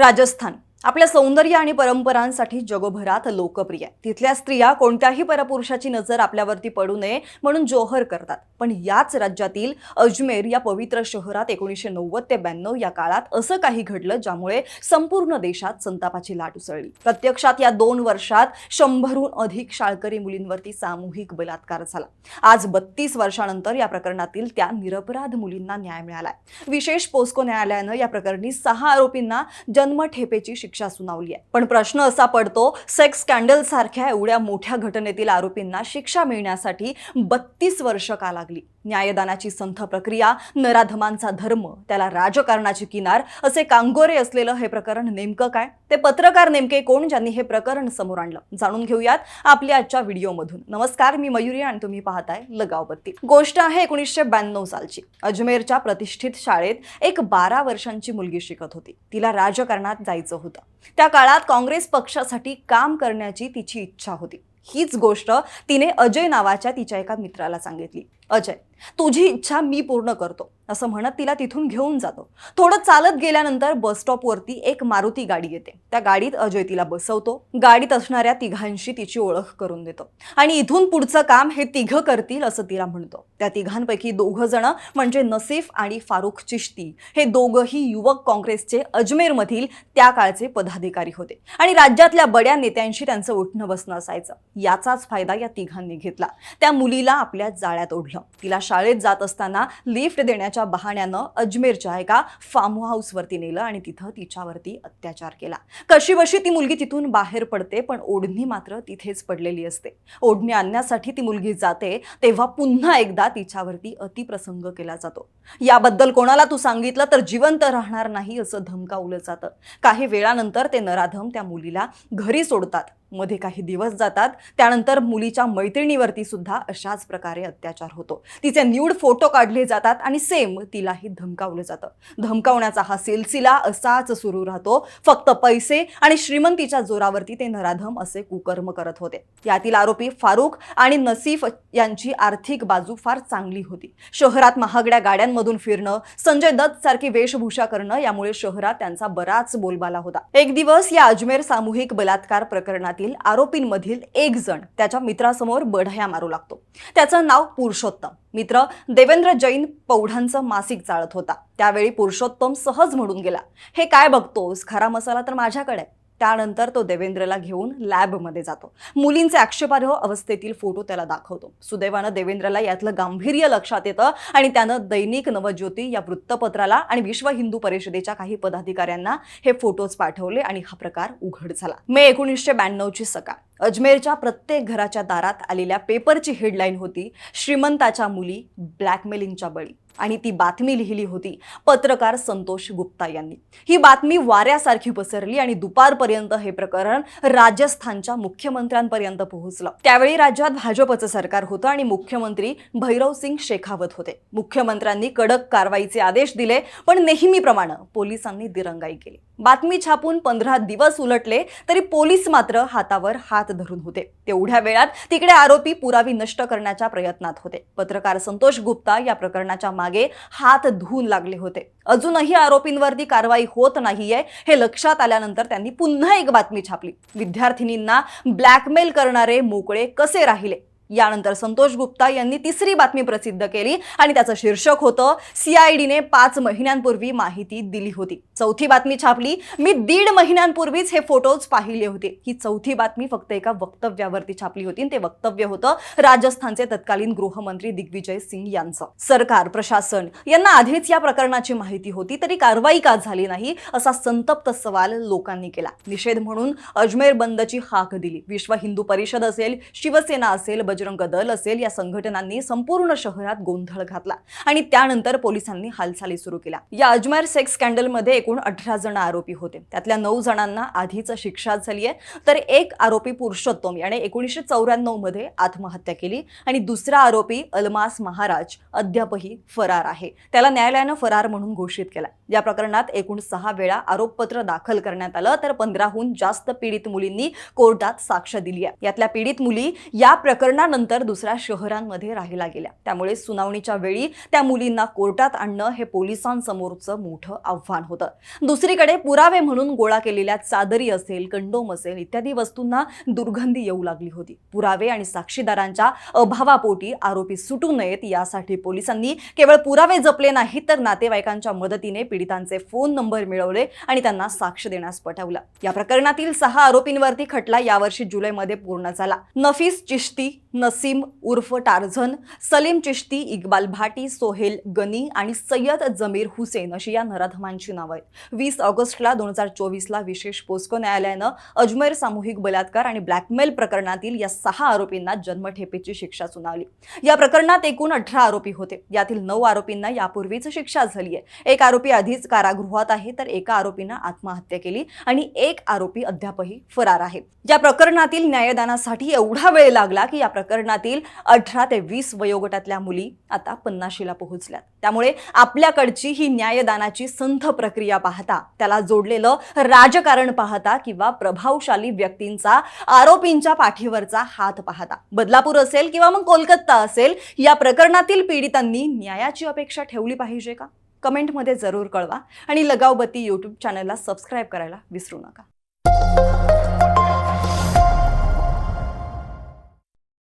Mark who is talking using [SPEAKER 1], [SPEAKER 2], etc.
[SPEAKER 1] राजस्थान. आपल्या सौंदर्य आणि परंपरांसाठी जगभरात लोकप्रिय आहे. तिथल्या स्त्रिया कोणत्याही परपुरुषाची नजर आपल्यावरती पडू नये म्हणून जोहर करतात. पण याच राज्यातील अजमेर या पवित्र शहरात एकोणीसशे नव्वद ते ब्याण्णव या काळात असं काही घडलं ज्यामुळे संपूर्ण देशात संतापाची लाट उसळली. प्रत्यक्षात या दोन वर्षात शंभरहून अधिक शाळकरी मुलींवरती सामूहिक बलात्कार झाला. आज बत्तीस वर्षानंतर या प्रकरणातील त्या निरपराध मुलींना न्याय मिळालाय. विशेष पोस्को न्यायालयानं या प्रकरणी सहा आरोपींना जन्मठेपेची शिक्षा सुनावली आहे. पण प्रश्न असा पडतो सेक्स स्कॅन्डल सारख्या एवढ्या मोठ्या घटनेतील आरोपींना शिक्षा मिळण्यासाठी बत्तीस वर्ष का लागली? न्यायदानाची संथ प्रक्रिया नराधमांचा धर्म त्याला राजकारणाची किनार असे कांगोरे असलेलं हे प्रकरण नेमकं काय? ते पत्रकार नेमके कोण ज्यांनी हे प्रकरण समोर आणलं? जाणून घेऊयात आपल्या आजच्या व्हिडिओमधून. नमस्कार मी मयुरी आणि तुम्ही पाहताय लगावबत्ती. गोष्ट आहे एकोणीसशे ब्याण्णव सालची. अजमेरच्या प्रतिष्ठित शाळेत एक बारा वर्षांची मुलगी शिकत होती. तिला राजकारणात जायचं होतं. त्या काळात काँग्रेस पक्षासाठी काम करण्याची तिची इच्छा होती. हीच गोष्ट तिने अजय नावाच्या तिच्या एका मित्राला सांगितली. अजय तुझी इच्छा मी पूर्ण करतो. असं म्हणत तिला तिथून घेऊन जातो. थोडं चालत गेल्यानंतर बस स्टॉपवरती एक मारुती गाडी येते. त्या गाडीत अजय तिला बसवतो. गाडीत असणाऱ्या तिघांशी तिची ओळख करून देतो. आणि इथून पुढचं काम हे तिघं करतील असं तिला म्हणतो. त्या तिघांपैकी दोघं जण म्हणजे नसीफ आणि फारुख चिश्ती हे दोघंही युवक काँग्रेसचे अजमेरमधील त्या काळचे पदाधिकारी होते. आणि राज्यातल्या बड्या नेत्यांशी त्यांचं उठणं बसणं असायचं. याचाच फायदा या तिघांनी घेतला. त्या मुलीला आपल्या जाळ्यात ओढलं. तिला शाळेत जात असताना लिफ्ट देण्याच्या बहाण्यानं अजमेरच्या एका फार्म हाऊसवरती नेलं आणि तिथं तिच्यावरती अत्याचार केला. कशीबशी ती मुलगी तिथून बाहेर पडते पण ओढणी मात्र तिथेच पडलेली असते. ओढणी आणण्यासाठी ती मुलगी जाते तेव्हा पुन्हा एकदा तिच्यावरती अतिप्रसंग केला जातो. याबद्दल कोणाला तू सांगितलं तर जिवंत राहणार नाही असं धमकावलं जातं. काही वेळानंतर ते नराधम त्या मुलीला घरी सोडतात. मध्ये काही दिवस जातात. त्यानंतर मुलीच्या मैत्रिणीवरती सुद्धा अशाच प्रकारे अत्याचार होतो. तिचे न्यूड फोटो काढले जातात आणि सेम तिलाही धमकावलं जातं. धमकावण्याचा हा सिलसिला असाच सुरू राहतो. फक्त पैसे आणि श्रीमंतीच्या जोरावरती ते नराधम असे कुकर्म करत होते. यातील आरोपी फारुख आणि नसीफ यांची आर्थिक बाजू फार चांगली होती. शहरात महागड्या गाड्यांमधून फिरणं संजय दत्त सारखी वेशभूषा करणं यामुळे शहरात त्यांचा बराच बोलबाला होता. एक दिवस या अजमेर सामूहिक बलात्कार प्रकरणात प्रकरणातील आरोपींमधील एक जण त्याच्या मित्रासमोर बढया मारू लागतो. त्याचं नाव पुरुषोत्तम. मित्र देवेंद्र जैन पौढांचं मासिक चाळत होता. त्यावेळी पुरुषोत्तम सहज म्हणून गेला. हे काय बघतोस? खरा मसाला तर माझ्याकडे आहे." त्यानंतर तो देवेंद्रला घेऊन लॅबमध्ये जातो. मुलींचे आक्षेपार्ह अवस्थेतील फोटो त्याला दाखवतो. सुदैवानं देवेंद्रला यातलं गांभीर्य लक्षात येतं आणि त्यानं दैनिक नवज्योती या वृत्तपत्राला आणि विश्व हिंदू परिषदेच्या काही पदाधिकाऱ्यांना हे फोटोज पाठवले आणि हा प्रकार उघड झाला. मे एकोणीसशे ब्याण्णवची सकाळ. अजमेरच्या प्रत्येक घराच्या दारात आलेल्या पेपरची हेडलाईन होती श्रीमंताच्या मुली ब्लॅकमेलिंगच्या बळी. आणि ती बातमी लिहिली होती पत्रकार संतोष गुप्ता यांनी. ही बातमी वाऱ्यासारखी पसरली आणि दुपारपर्यंत हे प्रकरण राजस्थानच्या मुख्यमंत्र्यांपर्यंत पोहोचलं. त्यावेळी राज्यात भाजपचं सरकार होतं आणि मुख्यमंत्री भैरवसिंग शेखावत होते. मुख्यमंत्र्यांनी कडक कारवाईचे आदेश दिले पण नेहमीप्रमाणे पोलिसांनी दिरंगाई केली. बातमी छापून पंधरा दिवस उलटले तरी पोलीस मात्र हातावर हात धरून होते. तेवढ्या वेळात तिकडे आरोपी पुरावी नष्ट करण्याच्या प्रयत्नात होते. पत्रकार संतोष गुप्ता या प्रकरणाच्या मागे हात धुवून लागले होते. अजूनही आरोपींवरती कारवाई होत नाहीये हे लक्षात आल्यानंतर त्यांनी पुन्हा एक बातमी छापली. विद्यार्थिनींना ब्लॅकमेल करणारे मोकळे कसे राहिले? यानंतर संतोष गुप्ता यांनी तिसरी बातमी प्रसिद्ध केली आणि त्याचं शीर्षक होतं सीआयडीने पाच महिन्यांपूर्वी माहिती दिली होती. चौथी बातमी छापली मी दीड महिन्यांपूर्वीच हे फोटोज पाहिले होते. ही चौथी बातमी फक्त एका वक्तव्यावरती छापली होती ते वक्तव्य होतं राजस्थानचे तत्कालीन गृहमंत्री दिग्विजय सिंग यांचं. सरकार प्रशासन यांना आधीच या प्रकरणाची माहिती होती तरी कारवाई का झाली नाही असा संतप्त सवाल लोकांनी केला. निषेध म्हणून अजमेर बंदची हाक दिली. विश्व हिंदू परिषद असेल शिवसेना असेल बजरंग दल असेल या संघटनांनी संपूर्ण शहरात गोंधळ घातला आणि त्यानंतर पोलिसांनी हालचाली सुरू केल्या. या अजमेर सेक्स स्कॅन्डलमध्ये एकूण अठरा जण आरोपी होते. त्यातल्या नऊ जणांना आधीच शिक्षा झाली आहे. तर एक आरोपी पुरुषोत्तम याने एकोणीसशे चौऱ्याण्णवमध्ये आत्महत्या केली आणि दुसरा आरोपी अलमास महाराज अद्यापही फरार आहे. त्याला न्यायालयानं फरार म्हणून घोषित केला या प्रकरणात एकूण सहा वेळा आरोपपत्र दाखल करण्यात आलं तर पंधराहून जास्त पीडित मुलींनी कोर्टात साक्ष दिली आहे. यातल्या पीडित मुली या प्रकरणात त्यानंतर दुसऱ्या शहरांमध्ये राहायला गेल्या. त्यामुळे सुनावणीच्या वेळी त्या मुलींना कोर्टात आणणं हे पोलिसांसमोरचं मोठं आव्हान होतं. दुसरीकडे पुरावे म्हणून गोळा केलेल्या चादरी असेल कंडोम असेल इत्यादी वस्तूंना दुर्गंधी येऊ लागली होती. पुरावे आणि साक्षीदारांच्या अभावापोटी आरोपी सुटू नयेत यासाठी पोलिसांनी केवळ पुरावे जपले नाहीत तर नातेवाईकांच्या मदतीने पीडितांचे फोन नंबर मिळवले आणि त्यांना साक्ष देण्यास पटवलं. या प्रकरणातील सहा आरोपींवरती खटला यावर्षी जुलैमध्ये पूर्ण झाला. नफीस चिश्ती नसीम उर्फ टार्झन सलीम चिश्ती इक्बाल भाटी सोहेल गनी आणि सय्यद जमीर हुसेन अशी या नराधमांची नावं आहेत. वीस ऑगस्टला दोन हजार चोवीसला विशेष पोस्को न्यायालयानं अजमेर सामूहिक बलात्कार आणि ब्लॅकमेल प्रकरणातील या सहा आरोपींना जन्मठेपेची शिक्षा सुनावली. या प्रकरणात एकूण अठरा आरोपी होते. यातील नऊ आरोपींना यापूर्वीच शिक्षा झाली आहे. एक आरोपी आधीच कारागृहात आहे तर एका आरोपीनं आत्महत्या केली आणि एक आरोपी अद्यापही फरार आहे. या प्रकरणातील न्यायदानासाठी एवढा वेळ लागला की या प्रकरणातील अठरा ते वीस वयोगटातल्या मुली आता पन्नाशीला पोहोचल्यात. त्यामुळे आपल्याकडची ही न्यायदानाची संथ प्रक्रिया पाहता त्याला जोडलेलं राजकारण पाहता किंवा प्रभावशाली व्यक्तींचा आरोपींच्या पाठीवरचा हात पाहता. बदलापूर असेल किंवा मग कोलकाता असेल या प्रकरणातील पीडितांनी न्यायाची अपेक्षा ठेवली पाहिजे का? कमेंटमध्ये जरूर कळवा आणि लगावबत्ती यूट्यूब चॅनलला सबस्क्राईब करायला विसरू नका.